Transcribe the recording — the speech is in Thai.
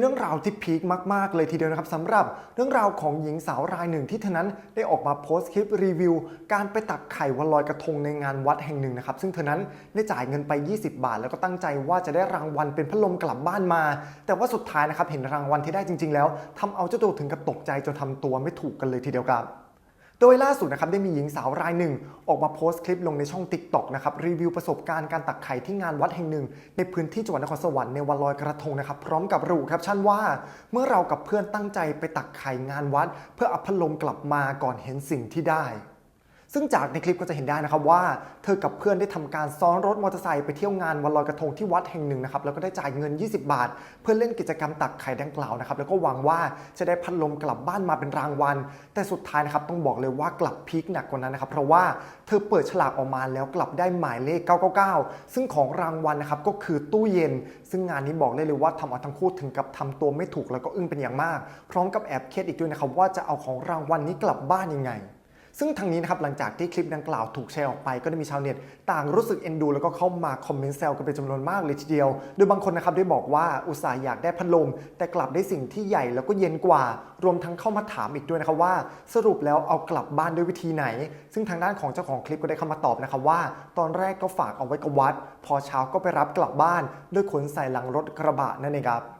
เรื่องราวที่พีคมาก ๆ เลยทีเดียวนะครับสำหรับเรื่องราวของหญิงสาวรายหนึ่งที่เธอนั้นได้ออกมาโพสต์คลิปรีวิว การไปตักไข่วันลอยกระทงในงานวัดแห่งหนึ่งนะครับซึ่งเธอนั้นได้จ่ายเงินไป 20 บาท แล้วก็ตั้งใจว่าจะได้รางวัลเป็นพัดลมกลับบ้านมา แต่ว่าสุดท้ายนะครับเห็นรางวัลที่ได้จริง ๆ แล้วทำเอาเจ้าตัวถึงกับตกใจจนทำตัวไม่ถูกกันเลยทีเดียวครับ โดยล่าสุดนะครับได้มีหญิงสาวรายหนึ่ง ออกมาโพสต์คลิปลงในช่อง Tik t o อกนะครับรีวิวประสบการณ์การตักไข่ที่งานวัดแห่งหนึ่ง ในพื้นที่จังหวัดนครสวรรค์ในวันลอยกระทงนะครับพร้อมกับระบุแคปชั่นว่า เมื่อเรากับเพื่อนตั้งใจไปตักไข่งานวัด เพื่ออาพัดลมกลับมาก่อนเห็นสิ่งที่ได้ ซึ่งจากในคลิปก็จะเห็นได้นะครับว่าเธอกับเพื่อนได้ทำการซ้อนรถมอเตอร์ไซค์ไปเที่ยวงานวันลอยกระทงที่วัดแห่งหนึ่งนะครับแล้วก็ได้จ่ายเงิน 20 บาท เพื่อเล่นกิจกรรมตักไข่ดังกล่าวนะครับแล้วก็หวังว่าจะได้พัดลมกลับบ้านมาเป็นรางวัล แต่สุดท้ายนะครับต้องบอกเลยว่ากลับพีคหนักกว่านั้นนะครับเพราะว่าเธอเปิดฉลากออกมาแล้วกลับได้หมายเลข 999 ซึ่งของรางวัลนะครับก็คือตู้เย็น ซึ่งงานนี้บอกได้เลยว่าทำเอาทั้งคู่ถึงกับทำตัวไม่ถูกแล้วก็อึ้งเป็นอย่างมาก พร้อมกับแอบเครียดอีกด้วยนะครับว่าจะเอาของรางวัลนี้กลับบ้านยังไง ซึ่งทางนี้นะครับหลังจากที่คลิปดังกล่าวถูกแชร์ออกไป ก็ได้มีชาวเน็ตต่างรู้สึกเอ็นดู แล้วก็เข้ามาคอมเมนต์แซวกันเป็นจำนวนมากเลยทีเดียว โดยบางคนนะครับได้บอกว่าอุตส่าห์อยากได้พัดลม แต่กลับได้สิ่งที่ใหญ่แล้วก็เย็นกว่า รวมทั้งเข้ามาถามอีกด้วยนะครับว่า สรุปแล้วเอากลับบ้านด้วยวิธีไหน ซึ่งทางด้านของเจ้าของคลิปก็ได้เข้ามาตอบนะครับว่า ตอนแรกก็ฝากเอาไว้กับวัด พอเช้าก็ไปรับกลับบ้าน ด้วยขนใส่หลังรถกระบะนั่นเองครับ